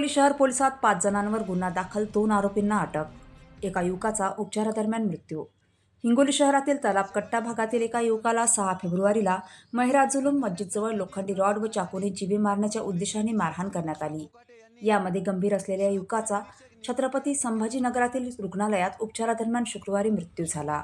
हिंगोली शहर पोलिसात पाच जणांवर गुन्हा दाखल दोन आरोपींना अटक एका युवकाचा उपचारादरम्यान मृत्यू. हिंगोली शहरातील तलाबकट्टा भागातील एका युवकाला सहा फेब्रुवारीला मेहराजुलूम मस्जिदजवळ लोखंडी रॉड व चाकूने जीवे मारण्याच्या उद्देशाने मारहाण करण्यात आली. यामध्ये गंभीर असलेल्या युवकाचा छत्रपती संभाजीनगरातील रुग्णालयात उपचारादरम्यान शुक्रवारी मृत्यू झाला.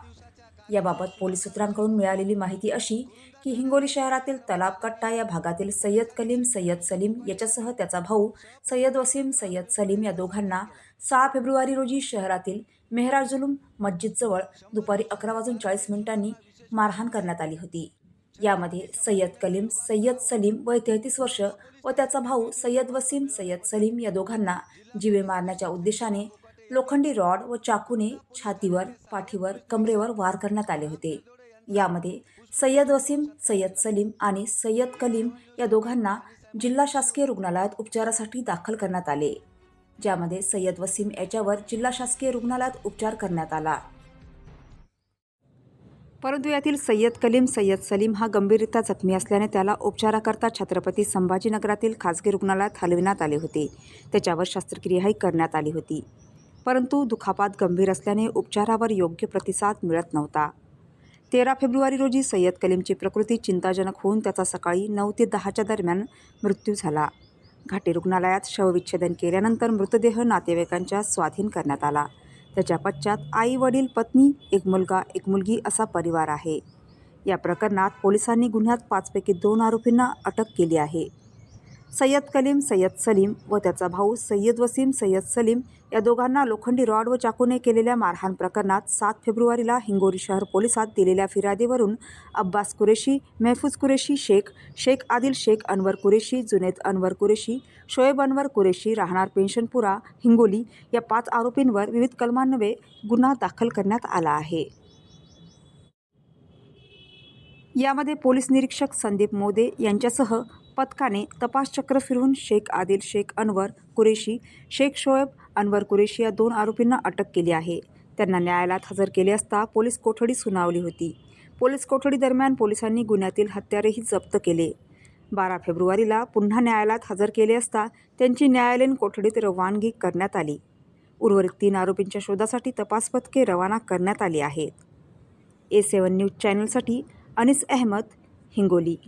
याबाबत पोलीस सूत्रांकडून मिळालेली माहिती अशी की हिंगोली शहरातील तलाबकट्टा या भागातील सय्यद कलीम सय्यद सलीम याच्यासह त्याचा भाऊ सय्यद वसीम सय्यद सलीम या दोघांना सहा फेब्रुवारी रोजी शहरातील मेहराजुलूम मस्जिदजवळ दुपारी अकरा वाजून चाळीस मिनिटांनी मारहाण करण्यात आली होती. यामध्ये सय्यद कलीम सय्यद सलीम वय तेहतीस वर्ष व त्याचा भाऊ सय्यद वसीम सय्यद सलीम या दोघांना जीवे मारण्याच्या उद्देशाने लोखंडी रॉड व चाकूने छातीवर पाठीवर कमरेवर वार करण्यात आले होते. यामध्ये सय्यद वसीम सय्यद सलीम आणि सय्यद कलीम या दोघांना जिल्हा शासकीय रुग्णालयात उपचारासाठी दाखल करण्यात आले ज्यामध्ये सय्यद वसीम याच्यावर जिल्हा शासकीय रुग्णालयात उपचार करण्यात आला. परंतु यातील सय्यद कलीम सय्यद सलीम हा गंभीररित्या जखमी असल्याने त्याला उपचाराकरता छत्रपती संभाजीनगरातील खासगी रुग्णालयात हलविण्यात आले होते. त्याच्यावर शस्त्रक्रियाही करण्यात आली होती. परंतु दुखापात गंभीर असल्याने उपचारावर योग्य प्रतिसाद मिळत नव्हता. तेरा फेब्रुवारी रोजी सय्यद कलीमची प्रकृती चिंताजनक होऊन त्याचा सकाळी नऊ ते दहाच्या दरम्यान मृत्यू झाला. घाटी रुग्णालयात शवविच्छेदन केल्यानंतर मृतदेह नातेवाईकांच्या स्वाधीन करण्यात आला. त्याच्या पश्चात आई वडील पत्नी एक मुलगा एक मुलगी असा परिवार आहे. या प्रकरणात पोलिसांनी गुन्ह्यात पाचपैकी दोन आरोपींना अटक केली आहे. सय्यद कलीम सय्यद सलीम व त्याचा भाऊ सय्यद वसीम सय्यद सलीम या दोघांना लोखंडी रॉड व चाकूने केलेल्या मारहाण प्रकरणात सात फेब्रुवारीला हिंगोली शहर पोलिसात दिलेल्या फिर्यादीवरून अब्बास कुरेशी मेहफूज कुरेशी शेख शेख आदिल शेख अनवर कुरेशी जुनेद अनवर कुरेशी शोएब अनवर कुरेशी राहणार पेन्शनपुरा हिंगोली या पाच आरोपींवर विविध कलमान्वये गुन्हा दाखल करण्यात आला आहे. यामध्ये पोलीस निरीक्षक संदीप मोदे यांच्यासह पथकाने तपास चक्र फिरवून शेख आदिल शेख अनवर कुरेशी शेख शोएब अनवर कुरेशी या दोन आरोपींना अटक केली आहे. त्यांना न्यायालयात हजर केले असता पोलीस कोठडी सुनावली होती. पोलीस कोठडी दरम्यान पोलिसांनी गुन्ह्यातील हत्यारेही जप्त केले. बारा फेब्रुवारीला पुन्हा न्यायालयात हजर केले असता त्यांची न्यायालयीन कोठडीत रवानगी करण्यात आली. उर्वरित तीन आरोपींच्या शोधासाठी तपास पथके रवाना करण्यात आली आहेत. ए सेवन न्यूज चॅनलसाठी अनिस अहमद हिंगोली.